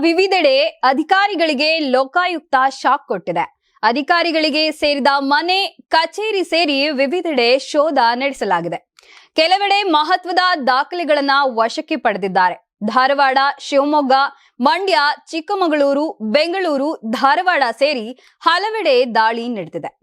ವಿವಿಧೆಡೆ ಅಧಿಕಾರಿಗಳಿಗೆ ಲೋಕಾಯುಕ್ತ ಶಾಕ್ ಕೊಟ್ಟಿದೆ. ಅಧಿಕಾರಿಗಳಿಗೆ ಸೇರಿದ ಮನೆ, ಕಚೇರಿ ಸೇರಿ ವಿವಿಧೆಡೆ ಶೋಧ ನಡೆಸಲಾಗಿದೆ. ಕೆಲವೆಡೆ ಮಹತ್ವದ ದಾಖಲೆಗಳನ್ನ ವಶಕ್ಕೆ ಪಡೆದಿದ್ದಾರೆ. ಧಾರವಾಡ, ಶಿವಮೊಗ್ಗ, ಮಂಡ್ಯ, ಚಿಕ್ಕಮಗಳೂರು, ಬೆಂಗಳೂರು, ಧಾರವಾಡ ಸೇರಿ ಹಲವೆಡೆ ದಾಳಿ ನಡೆದಿದೆ.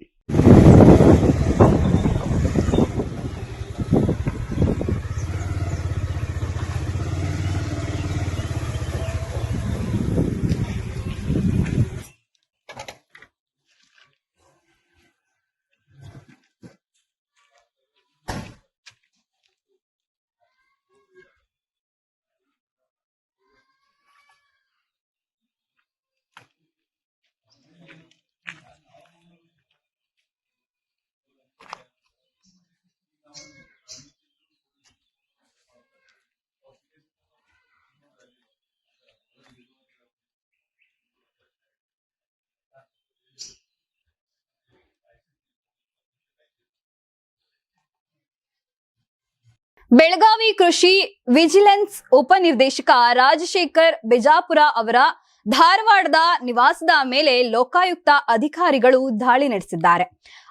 ಬೆಳಗಾವಿ ಕೃಷಿ ವಿಜಿಲೆನ್ಸ್ ಉಪನಿರ್ದೇಶಕ ರಾಜಶೇಖರ್ ಬಿಜಾಪುರ ಅವರ ಧಾರವಾಡದ ನಿವಾಸದ ಮೇಲೆ ಲೋಕಾಯುಕ್ತ ಅಧಿಕಾರಿಗಳು ದಾಳಿ ನಡೆಸಿದ್ದಾರೆ.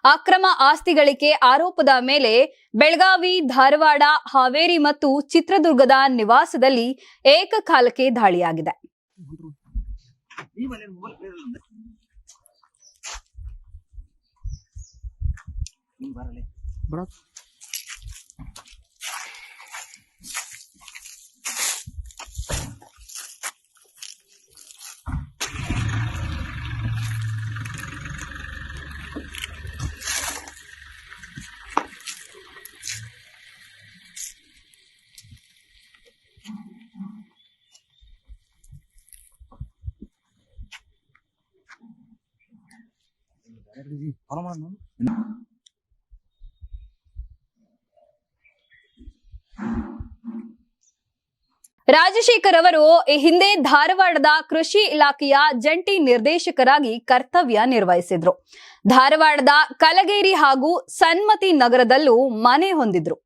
ಅಕ್ರಮ ಆಸ್ತಿ ಗಳಿಕೆ ಆರೋಪದ ಮೇಲೆ ಬೆಳಗಾವಿ, ಧಾರವಾಡ, ಹಾವೇರಿ ಮತ್ತು ಚಿತ್ರದುರ್ಗದ ನಿವಾಸದಲ್ಲಿ ಏಕಕಾಲಕ್ಕೆ ದಾಳಿಯಾಗಿದೆ. ರಾಜಶೇಖರ್ ಅವರು ಈ ಹಿಂದೆ ಧಾರವಾಡದ ಕೃಷಿ ಇಲಾಖೆಯ ಜಂಟಿ ನಿರ್ದೇಶಕರಾಗಿ ಕರ್ತವ್ಯ ನಿರ್ವಹಿಸಿದ್ರು. ಧಾರವಾಡದ ಕಲಗೇರಿ ಹಾಗೂ ಸನ್ಮತಿ ನಗರದಲ್ಲೂ ಮನೆ ಹೊಂದಿದ್ರು.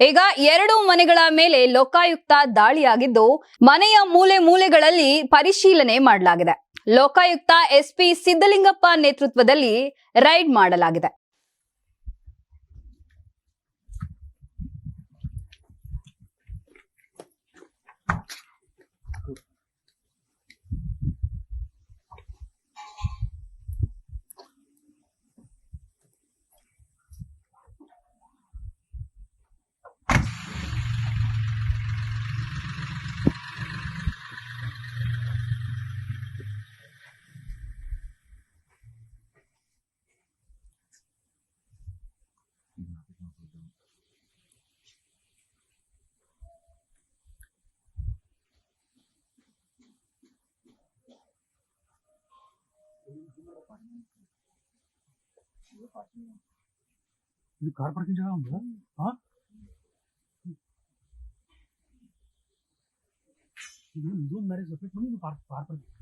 ಈಗ ಎರಡು ಮನೆಗಳ ಮೇಲೆ ಲೋಕಾಯುಕ್ತ ದಾಳಿಯಾಗಿದ್ದು, ಮನೆಯ ಮೂಲೆ ಮೂಲೆಗಳಲ್ಲಿ ಪರಿಶೀಲನೆ ಮಾಡಲಾಗಿದೆ. ಲೋಕಾಯುಕ್ತ ಎಸ್ಪಿ ಸಿದ್ದಲಿಂಗಪ್ಪ ನೇತೃತ್ವದಲ್ಲಿ ರೈಡ್ ಮಾಡಲಾಗಿದೆ. ये कार पार्किंग जगह होंगे? हाँ? दो मेरे सफ़ेद नहीं तो पार पार पार्किंग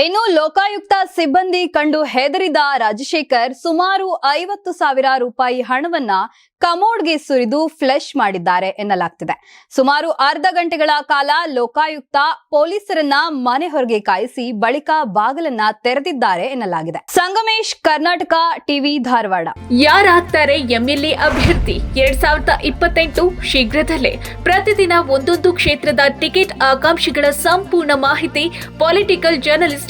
ಇನ್ನು ಲೋಕಾಯುಕ್ತ ಸಿಬ್ಬಂದಿ ಕಂಡು ಹೆದರಿದ ರಾಜಶೇಖರ್ ಸುಮಾರು ಐವತ್ತು ಸಾವಿರ ರೂಪಾಯಿ ಹಣವನ್ನ ಕಮೋಡ್ಗೆ ಸುರಿದು ಫ್ಲಶ್ ಮಾಡಿದ್ದಾರೆ ಎನ್ನಲಾಗ್ತಿದೆ. ಸುಮಾರು ಅರ್ಧ ಗಂಟೆಗಳ ಕಾಲ ಲೋಕಾಯುಕ್ತ ಪೊಲೀಸರನ್ನ ಮನೆ ಹೊರಗೆ ಕಾಯಿಸಿ ಬಳಿಕ ಬಾಗಿಲನ್ನ ತೆರೆದಿದ್ದಾರೆ ಎನ್ನಲಾಗಿದೆ. ಸಂಗಮೇಶ್, ಕರ್ನಾಟಕ ಟಿವಿ, ಧಾರವಾಡ. ಯಾರಾಗ್ತಾರೆ ಎಂಎಲ್ಎ ಅಭ್ಯರ್ಥಿ? ಎರಡ್ ಸಾವಿರದ ಇಪ್ಪತ್ತೆಂಟು ಶೀಘ್ರದಲ್ಲೇ. ಪ್ರತಿದಿನ ಒಂದೊಂದು ಕ್ಷೇತ್ರದ ಟಿಕೆಟ್ ಆಕಾಂಕ್ಷಿಗಳ ಸಂಪೂರ್ಣ ಮಾಹಿತಿ, ಪೊಲಿಟಿಕಲ್ ಜರ್ನಲಿಸ್ಟ್